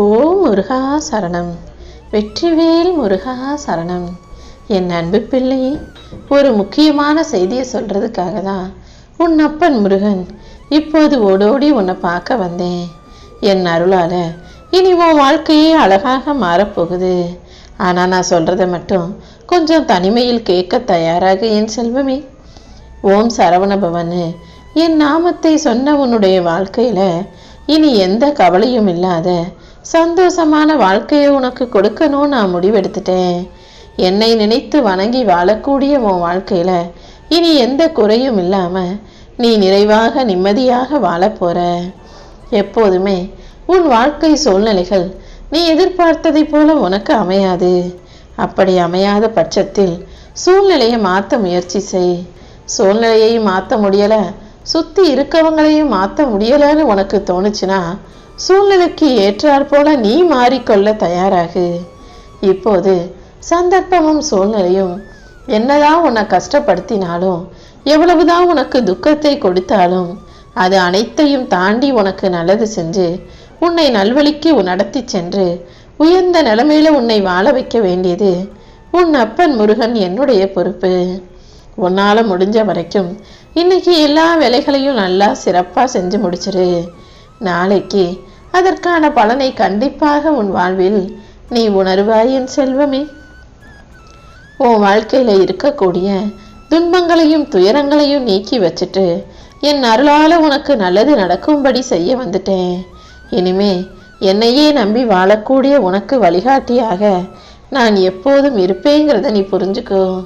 ஓ முருகா சரணம். வெற்றிவேல் முருகா சரணம். என் அன்பு பிள்ளை ஒரு முக்கியமான செய்தியை சொல்கிறதுக்காக தான் உன் அப்பன் முருகன் இப்போது ஓடோடி உன்னை பார்க்க வந்தேன். என் அருளால இனி உன் வாழ்க்கையே அழகாக மாறப்போகுது. ஆனால் நான் சொல்கிறத மட்டும் கொஞ்சம் தனிமையில் கேட்க தயாராக என் செல்வமே. ஓம் சரவணபவனு என் நாமத்தை சொன்ன உன்னுடைய வாழ்க்கையில் இனி எந்த கவலையும் இல்லாத சந்தோஷமான வாழ்க்கையை உனக்கு கொடுக்கணும்னு நான் முடிவெடுத்துட்டேன். என்னை நினைத்து வணங்கி வாழக்கூடிய உன் வாழ்க்கையில இனி எந்த குறையும் இல்லாம நீ நிறைவாக நிம்மதியாக வாழப்போற. எப்போதுமே உன் வாழ்க்கை சூழ்நிலைகள் நீ எதிர்பார்த்ததைப் போல உனக்கு அமையாது. அப்படி அமையாத பட்சத்தில் சூழ்நிலையை மாற்ற முயற்சி செய். சூழ்நிலையை மாற்ற முடியல சுத்தி இருக்கவங்களையும் மாற்ற முடியலன்னு உனக்கு தோணுச்சுன்னா சூழ்நிலைக்கு ஏற்றாற் போல நீ மாறிக்கொள்ள தயாராகு. இப்போது சந்தர்ப்பமும் சூழ்நிலையும் என்னதான் உன்னை கஷ்டப்படுத்தினாலும் எவ்வளவுதான் உனக்கு துக்கத்தை கொடுத்தாலும் அது அனைத்தையும் தாண்டி உனக்கு நல்லது செஞ்சு உன்னை நல்வழிக்கு நடத்தி சென்று உயர்ந்த நிலைமையில உன்னை வாழ வைக்க வேண்டியது உன் அப்பன் முருகன் என்னுடைய பொறுப்பு. உன்னால முடிஞ்ச வரைக்கும் இன்னைக்கு எல்லா வேலைகளையும் நல்லா சிறப்பாக செஞ்சு முடிச்சிரு. நாளைக்கு அதற்கான பலனை கண்டிப்பாக உன் வாழ்வில் நீ உணர்வாய் என் செல்வமே. உன் வாழ்க்கையில இருக்கக்கூடிய துன்பங்களையும் துயரங்களையும் நீக்கி வச்சுட்டு என் அருளால உனக்கு நல்லது நடக்கும்படி செய்ய வந்துட்டேன். இனிமே என்னையே நம்பி வாழக்கூடிய உனக்கு வழிகாட்டியாக நான் எப்போதும் இருப்பேங்கிறத நீ புரிஞ்சுக்கோ.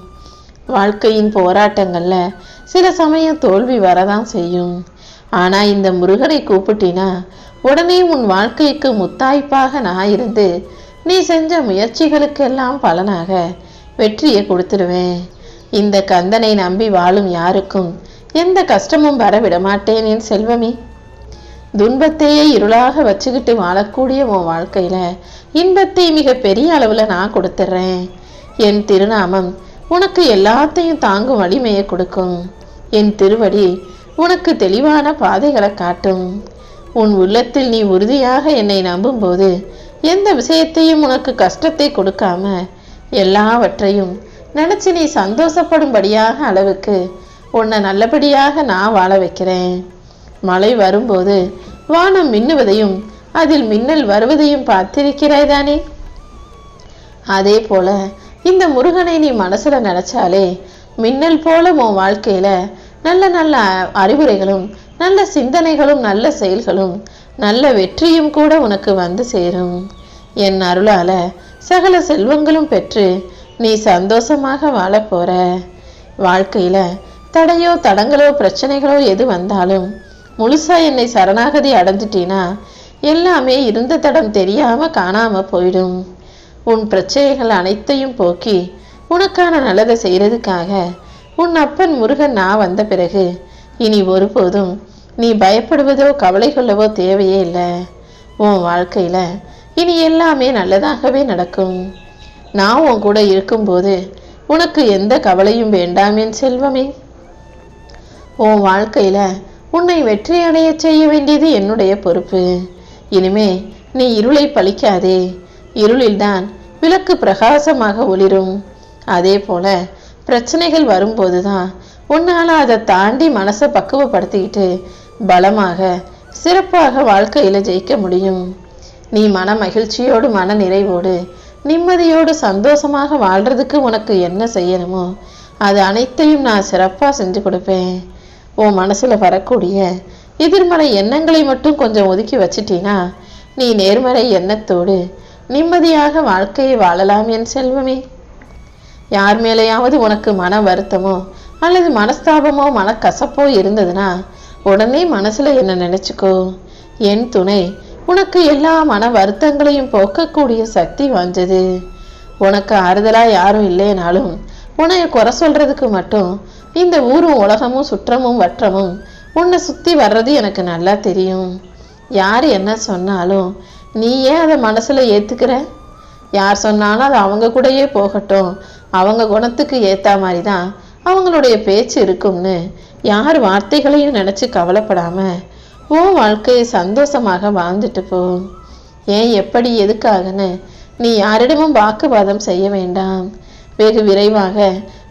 வாழ்க்கையின் போராட்டங்கள்ல சில சமயம் தோல்வி வரதான் செய்யும். ஆனால் இந்த முருகனை கூப்பிட்டினா உடனே உன் வாழ்க்கைக்கு முத்தாய்ப்பாக நான் இருந்து நீ செஞ்ச முயற்சிகளுக்கெல்லாம் பலனாக வெற்றியை கொடுத்துருவேன். இந்த கந்தனை நம்பி வாழும் யாருக்கும் எந்த கஷ்டமும் வர விட என் செல்வமே. துன்பத்தையே இருளாக வச்சுக்கிட்டு வாழக்கூடிய உன் வாழ்க்கையில் இன்பத்தை மிக பெரிய அளவில் நான் கொடுத்துட்றேன் என் திருநாமம் உனக்கு எல்லாத்தையும் தாங்கும் வலிமையை கொடுக்கும். என் திருவடி உனக்கு தெளிவான பாதைகளை காட்டும். உன் உள்ளத்தில் நீ உறுதியாக என்னை நம்பும்போது எந்த விஷயத்தையும் உனக்கு கஷ்டத்தை கொடுக்காம எல்லாவற்றையும் நினச்சி நீ சந்தோஷப்படும்படியாக அளவுக்கு உன்னை நல்லபடியாக நான் வாழ வைக்கிறேன். மழை வரும்போது வானம் மின்னுவதையும் அதில் மின்னல் வருவதையும் பார்த்திருக்கிறாய் தானே? அதே போல இந்த முருகனை நீ மனசுல நினைச்சாலே மின்னல் போல உன் வாழ்க்கையில நல்ல நல்ல அறிவுரைகளும் நல்ல சிந்தனைகளும் நல்ல செயல்களும் நல்ல வெற்றியும் கூட உனக்கு வந்து சேரும். என் அருளால சகல செல்வங்களும் பெற்று நீ சந்தோஷமாக வாழப் போற. வாழ்க்கையில தடையோ தடங்களோ பிரச்சனைகளோ எது வந்தாலும் முழுசா என்னை சரணாகதி அடைஞ்சிட்டீனா எல்லாமே இருந்த தடம் தெரியாம காணாம போயிடும். உன் பிரச்சனைகள் அனைத்தையும் போக்கி உனக்கான நல்லதை செய்யறதுக்காக உன் அப்பன் முருகன் நான் வந்த பிறகு இனி ஒருபோதும் நீ பயப்படுவதோ கவலை கொள்ளவோ தேவையே இல்லை. உன் வாழ்க்கையில இனி எல்லாமே நல்லதாகவே நடக்கும். நான் உன் கூட இருக்கும்போது உனக்கு எந்த கவலையும் வேண்டாமேன் செல்வமே. உன் வாழ்க்கையில உன்னை வெற்றி அடைய செய்ய வேண்டியது என்னுடைய பொறுப்பு. இனிமே நீ இருளை பழிக்காதே. இருளில்தான் விளக்கு பிரகாசமாக ஒளிரும். அதே போல பிரச்சனைகள் வரும்போதுதான் உன்னால் அதை தாண்டி மனசை பக்குவப்படுத்திக்கிட்டு பலமாக சிறப்பாக வாழ்க்கையில் ஜெயிக்க முடியும். நீ மன மகிழ்ச்சியோடு மன நிறைவோடு நிம்மதியோடு சந்தோஷமாக வாழ்கிறதுக்கு உனக்கு என்ன செய்யணுமோ அது அனைத்தையும் நான் சிறப்பாக செஞ்சு கொடுப்பேன். உன் மனசில் வரக்கூடிய எதிர்மறை எண்ணங்களை மட்டும் கொஞ்சம் ஒதுக்கி வச்சிட்டீனா நீ நேர்மறை எண்ணத்தோடு நிம்மதியாக வாழ்க்கையை வாழலாம் என் செல்வமே. யார் மேலேயாவது உனக்கு மன வருத்தமோ அல்லது மனஸ்தாபமோ மனக்கசப்போ இருந்ததுன்னா உடனே மனசுல என்ன நினைச்சுக்கோ? என் துணை உனக்கு எல்லா மன வருத்தங்களையும் போக்கக்கூடிய சக்தி வாஞ்சது உனக்கு ஆறுதலா யாரும் இல்லைனாலும் உன்னை குறை சொல்றதுக்கு மட்டும் இந்த ஊரும் உலகமும் சுற்றமும் வற்றமும் உன்னை சுத்தி வர்றது எனக்கு நல்லா தெரியும். யார் என்ன சொன்னாலும் நீ ஏன் அதை மனசுல ஏத்துக்கிற? யார் சொன்னாலும் அது அவங்க கூடயே போகட்டும். அவங்க குணத்துக்கு ஏற்ற மாதிரி தான் அவங்களுடைய பேச்சு இருக்கும்னு யார் வார்த்தைகளையும் நினச்சி கவலைப்படாமல் உன் வாழ்க்கையை சந்தோஷமாக வாழ்ந்துட்டு போ. ஏன் எப்படி எதுக்காகன்னு நீ யாரிடமும் வாக்குவாதம் செய்ய வேண்டாம். வெகு விரைவாக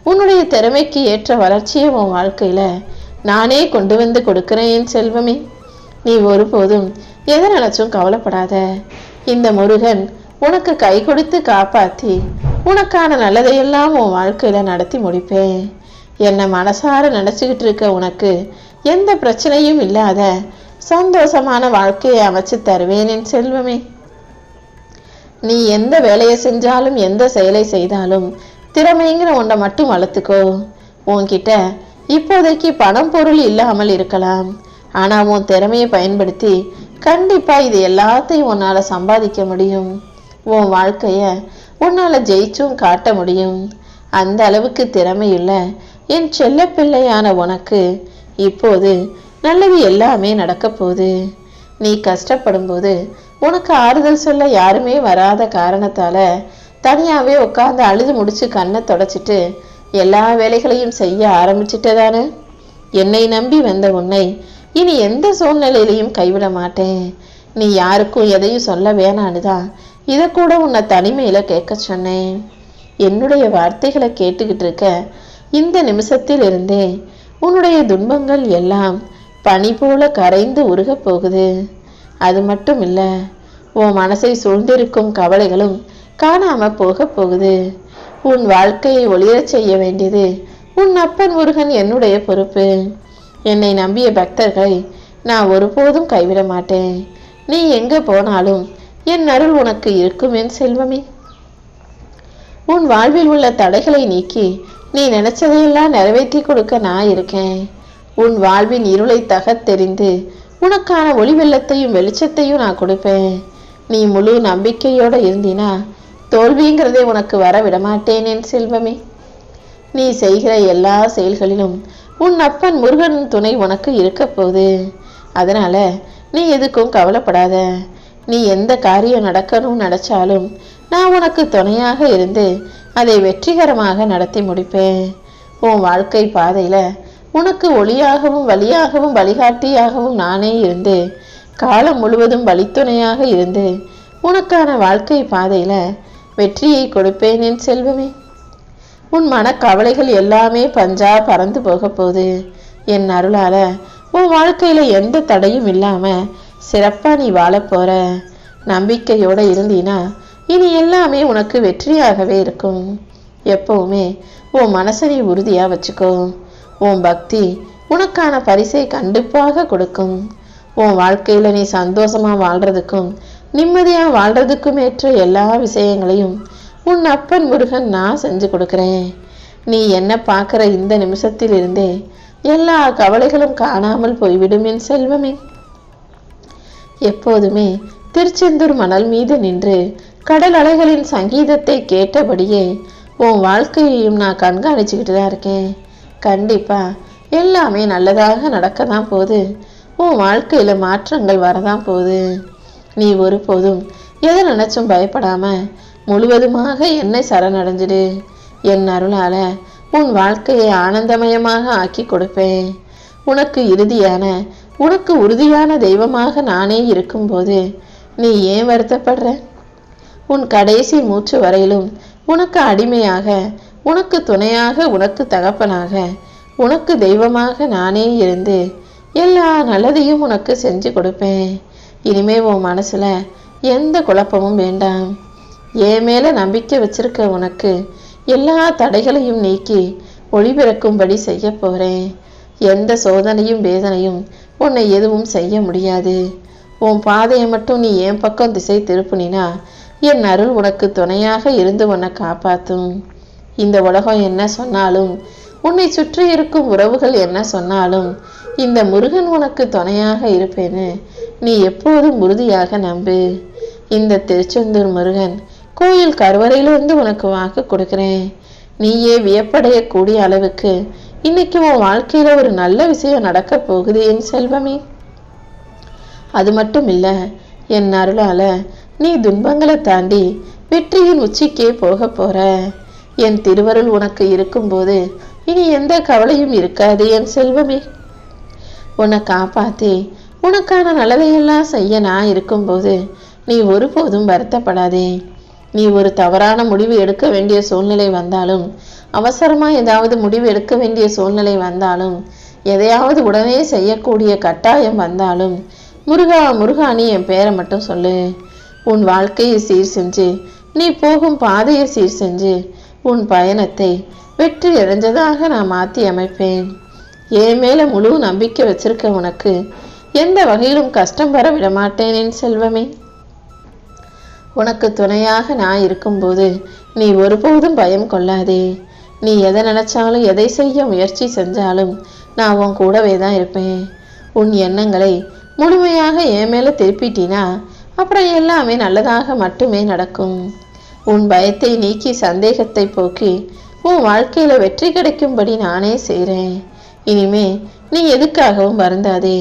உன்னுடைய திறமைக்கு ஏற்ற வளர்ச்சியை உன் வாழ்க்கையில் நானே கொண்டு வந்து கொடுக்குறேன் என் செல்வமே. நீ ஒருபோதும் எதை நினச்சும் கவலைப்படாத. இந்த முருகன் உனக்கு கை கொடுத்து காப்பாத்தி உனக்கான நல்லதையெல்லாம் உன் வாழ்க்கையில நடத்தி முடிப்பேன். என்னை மனசார நினச்சிக்கிட்டு இருக்க உனக்கு எந்த பிரச்சனையும் இல்லாத சந்தோஷமான வாழ்க்கையை அமைச்சு தருவேன் என் செல்வமே. நீ எந்த வேலையை செஞ்சாலும் எந்த செயலை செய்தாலும் திறமைங்கிற ஒன்றை மட்டும் வளர்த்துக்கோ. உன்கிட்ட இப்போதைக்கு பணம் பொருள் இல்லாமல் இருக்கலாம். ஆனால் உன் திறமையை பயன்படுத்தி கண்டிப்பாக இது எல்லாத்தையும் உன்னால் சம்பாதிக்க முடியும். உன் வாழ்க்கைய உன்னால் ஜெயிச்சும் காட்ட முடியும். அந்த அளவுக்கு திறமையுள்ள என் செல்ல பிள்ளையான உனக்கு இப்போது நல்லது எல்லாமே நடக்க போகுது. நீ கஷ்டப்படும்போது உனக்கு ஆறுதல் சொல்ல யாருமே வராத காரணத்தால் தனியாகவே உட்காந்து அழுது முடிச்சு கண்ணை தொடச்சிட்டு எல்லா வேலைகளையும் செய்ய ஆரம்பிச்சிட்டதானு என்னை நம்பி வந்த உன்னை இனி எந்த சூழ்நிலையிலையும் கைவிட மாட்டேன். நீ யாருக்கும் எதையும் சொல்ல வேணான்னு தான் இதை கூட உன்னை தனிமையில் கேட்க சொன்னேன். என்னுடைய வார்த்தைகளை கேட்டுக்கிட்டு இருக்க இந்த நிமிஷத்தில் இருந்தே உன்னுடைய துன்பங்கள் எல்லாம் பனி போல கரைந்து உருகப் போகுது. அது மட்டும் இல்லை உன் மனசை சூழ்ந்திருக்கும் கவலைகளும் காணாம போக போகுது. உன் வாழ்க்கையை ஒளிரச் செய்ய வேண்டியது உன் அப்பன் முருகன் என்னுடைய பொறுப்பு. என்னை நம்பிய பக்தர்களை நான் ஒருபோதும் கைவிட மாட்டேன். நீ எங்கே போனாலும் என் அருள் உனக்கு இருக்கும் என் செல்வமே. உன் வாழ்வில் உள்ள தடைகளை நீக்கி நீ நினைச்சதையெல்லாம் நிறைவேற்றி கொடுக்க நான் இருக்கேன். உன் வாழ்வின் இருளை தகத்தெறிந்து உனக்கான ஒளி வெள்ளத்தையும் வெளிச்சத்தையும் நான் கொடுப்பேன். நீ முழு நம்பிக்கையோட இருந்தினா தோல்விங்கிறதே உனக்கு வர விடமாட்டேன் என் செல்வமே. நீ செய்கிற எல்லா செயல்களிலும் உன் அப்பன் முருகன் துணை உனக்கு இருக்க போகுது. அதனால நீ எதுக்கும் கவலைப்படாத. நீ எந்த காரியம் நடக்கணும் நினைச்சாலும் நான் உனக்கு துணையாக இருந்து அதை வெற்றிகரமாக நடத்தி முடிப்பேன். உன் வாழ்க்கை பாதையில உனக்கு ஒளியாகவும் வழியாகவும் வழிகாட்டியாகவும் நானே இருந்து காலம் முழுவதும் வழித்துணையாக இருந்து உனக்கான வாழ்க்கை பாதையில வெற்றியை கொடுப்பேன் என் செல்வமே. உன் மனக்கவலைகள் எல்லாமே பஞ்சா பறந்து போக போகுது. என் அருளால உன் வாழ்க்கையில எந்த தடையும் இல்லாம சிறப்பாக நீ வாழப் போற. நம்பிக்கையோட இருந்தீனா இனி எல்லாமே உனக்கு வெற்றியாகவே இருக்கும். எப்பவுமே உன் மனசை நீ உறுதியாக வச்சுக்கோ. உன் பக்தி உனக்கான பரிசை கண்டிப்பாக கொடுக்கும். உன் வாழ்க்கையில் நீ சந்தோஷமா வாழ்கிறதுக்கும் நிம்மதியாக வாழ்கிறதுக்கும் ஏற்ற எல்லா விஷயங்களையும் உன் அப்பன் முருகன் நான் செஞ்சு கொடுக்குறேன். நீ என்ன பார்க்குற இந்த நிமிஷத்திலிருந்தே எல்லா கவலைகளும் காணாமல் போய்விடும் என் செல்வமே. எப்போதுமே திருச்செந்தூர் மணல் மீது நின்று கடல் அலைகளின் சங்கீதத்தை கேட்டபடியே உன் வாழ்க்கையையும் நான் கண்காணிச்சுக்கிட்டு தான் இருக்கேன். கண்டிப்பா எல்லாமே நல்லதாக நடக்க தான் போகுது. உன் வாழ்க்கையில் மாற்றங்கள் வரதான் போகுது. நீ ஒருபோதும் எதை நினைச்சும் பயப்படாம முழுவதுமாக என்னை சரணடைஞ்சிடு. என் அருளால உன் வாழ்க்கையை ஆனந்தமயமாக ஆக்கி கொடுப்பேன். உனக்கு இறுதியான உனக்கு உறுதியான தெய்வமாக நானே இருக்கும்போது நீ ஏன் வருத்தப்படுற? உன் கடைசி மூச்சு வரையிலும் உனக்கு அடிமையாக உனக்கு துணையாக உனக்கு தகப்பனாக உனக்கு தெய்வமாக நானே இருந்து எல்லா நல்லதையும் உனக்கு செஞ்சு கொடுப்பேன். இனிமே உன் மனசுல எந்த குழப்பமும் வேண்டாம். என் மேல நம்பிக்கை வச்சிருக்க உனக்கு எல்லா தடைகளையும் நீக்கி ஒளிபிறக்கும்படி செய்ய போறேன். எந்த சோதனையும் வேதனையும் உன்னை எதுவும் செய்ய முடியாது. உன் பாதையை மட்டும் நீ என் பக்கம் திசை திருப்பினா என் அருள் உனக்கு துணையாக இருந்து உன்னை காப்பாற்றும் இந்த உலகம் என்ன சொன்னாலும் உன்னை சுற்றி இருக்கும் உறவுகள் என்ன சொன்னாலும் இந்த முருகன் உனக்கு துணையாக இருப்பேன்னு நீ எப்போதும் உறுதியாக நம்பு. இந்த திருச்செந்தூர் முருகன் கோயில் கருவறையிலிருந்து உனக்கு வாக்கு கொடுக்குறேன். நீயே வியப்படையக்கூடிய அளவுக்கு இன்னைக்கு உன் வாழ்க்கையில ஒரு நல்ல விஷயம் நடக்க போகுது என் செல்வமே. அது மட்டும் இல்ல என் அருளால நீ துன்பங்களை தாண்டி வெற்றியின் உச்சிக்கே போக போற. என் திருவருள் உனக்கு இருக்கும்போது இனி எந்த கவலையும் இருக்காது என் செல்வமே. உன்னை காப்பாத்தி உனக்கான நல்லதையெல்லாம் செய்ய நான் இருக்கும்போது நீ ஒருபோதும் வருத்தப்படாதே. நீ ஒரு தவறான முடிவு எடுக்க வேண்டிய சூழ்நிலை வந்தாலும் அவசரமாக ஏதாவது முடிவு எடுக்க வேண்டிய சூழ்நிலை வந்தாலும் எதையாவது உடனே செய்யக்கூடிய கட்டாயம் வந்தாலும் முருகா முருகா நீ என் பேரை மட்டும் சொல்லு. உன் வாழ்க்கையை சீர் செஞ்சு நீ போகும் பாதையை சீர் செஞ்சு உன் பயணத்தை வெற்றி அடைஞ்சதாக நான் மாற்றி அமைப்பேன். என் மேலே முழு நம்பிக்கை வச்சிருக்க உனக்கு எந்த வகையிலும் கஷ்டம் வர விடமாட்டேனேன் செல்வமே. உனக்கு துணையாக நான் இருக்கும்போது நீ ஒருபோதும் பயம் கொள்ளாதே. நீ எதை நினைச்சாலும் எதை செய்ய முயற்சி செஞ்சாலும் நான் உன் கூடவே தான் இருப்பேன். உன் எண்ணங்களை முழுமையாக என் மேலே திருப்பிட்டினா அப்புறம் எல்லாமே நல்லதாக மட்டுமே நடக்கும். உன் பயத்தை நீக்கி சந்தேகத்தை போக்கி உன் வாழ்க்கையில் வெற்றி கிடைக்கும்படி நானே செய்கிறேன் இனிமே நீ எதுக்காகவும் வருந்தாதே.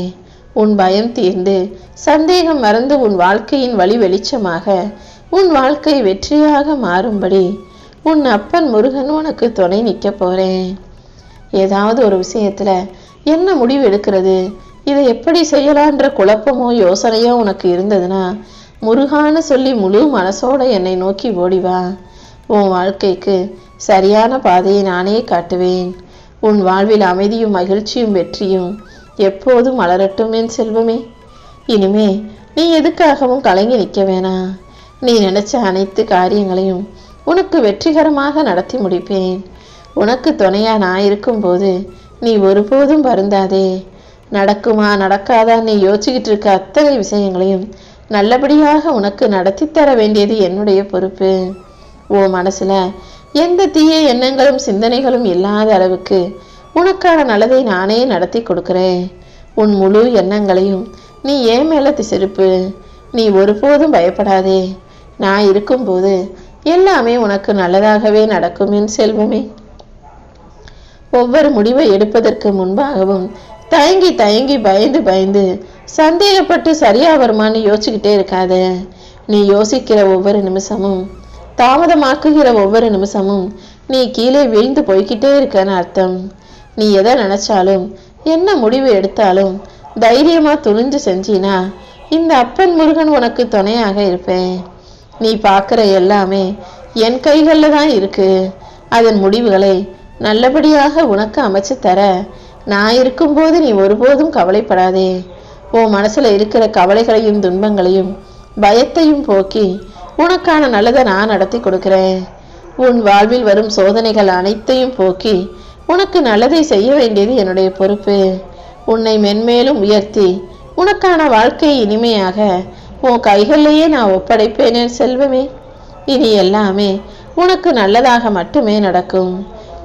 உன் பயம் தீர்ந்து சந்தேகம் மறந்து உன் வாழ்க்கையின் வழி வெளிச்சமாக உன் வாழ்க்கை வெற்றியாக மாறும்படி உன் அப்பன் முருகன் உனக்கு துணை நிற்க போறேன். ஏதாவது ஒரு விஷயத்துல என்ன முடிவு எடுக்கிறது? இதை எப்படி செய்யலான்ற குழப்பமோ யோசனையோ உனக்கு இருந்ததுன்னா முருகான்னு சொல்லி முழு மனசோட என்னை நோக்கி ஓடி வா. உன் வாழ்க்கைக்கு சரியான பாதையை நானே காட்டுவேன். உன் வாழ்வில் அமைதியும் மகிழ்ச்சியும் வெற்றியும் எப்போதும் மலரட்டும் என் செல்வமே. இனிமே நீ எதுக்காகவும் கலங்கி நிற்க வேணாம் நீ நினைச்ச அனைத்து காரியங்களையும் உனக்கு வெற்றிகரமாக நடத்தி முடிப்பேன். உனக்கு துணையா நான் இருக்கும்போது நீ ஒருபோதும் வருந்தாதே. நடக்குமா நடக்காதா நீ யோசிச்சுக்கிட்டு இருக்க அத்தனை விஷயங்களையும் நல்லபடியாக உனக்கு நடத்தி தர வேண்டியது என்னுடைய பொறுப்பு. ஓ மனசுல எந்த தீய எண்ணங்களும் சிந்தனைகளும் இல்லாத அளவுக்கு உனக்கான நல்லதை நானே நடத்தி கொடுக்குறேன். உன் முழு எண்ணங்களையும் நீ ஏன் மேலே திசிருப்பு நீ ஒருபோதும் பயப்படாதே. நான் இருக்கும்போது எல்லாமே உனக்கு நல்லதாகவே நடக்கும் என் செல்வமே. ஒவ்வொரு முடிவை எடுப்பதற்கு முன்பாகவும் தயங்கி தயங்கி பயந்து பயந்து சந்தேகப்பட்டு சரியா வருமான்னு யோசிச்சுக்கிட்டே இருக்காத. நீ யோசிக்கிற ஒவ்வொரு நிமிஷமும் தாமதமாக்குகிற ஒவ்வொரு நிமிஷமும் நீ கீழே வீழ்ந்து போய்கிட்டே இருக்கன்னு அர்த்தம். நீ எதை நினைச்சாலும் என்ன முடிவு எடுத்தாலும் தைரியமா துணிஞ்சு செஞ்சினா இந்த அப்பன் முருகன் உனக்கு துணையாக இருப்பேன். நீ பார்க்குற எல்லாமே என் கைகளில் தான் இருக்கு. அதன் முடிவுகளை நல்லபடியாக உனக்கு அமைச்சு தர நான் இருக்கும்போது நீ ஒருபோதும் கவலைப்படாதே. உன் மனசில் இருக்கிற கவலைகளையும் துன்பங்களையும் பயத்தையும் போக்கி உனக்கான நல்லதை நான் நடத்தி கொடுக்குறேன். உன் வாழ்வில் வரும் சோதனைகள் அனைத்தையும் போக்கி உனக்கு நல்லதை செய்ய வேண்டியது என்னுடைய பொறுப்பு. உன்னை மென்மேலும் உயர்த்தி உனக்கான வாழ்க்கை இனிமையாக உன் கைகளிலேயே நான் ஒப்படைப்பேனே செல்வமே. இனி எல்லாமே உனக்கு நல்லதாக மட்டுமே நடக்கும்.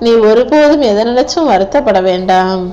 நீ ஒருபோதும் எதை நினைச்சும் வருத்தப்பட வேண்டாம்.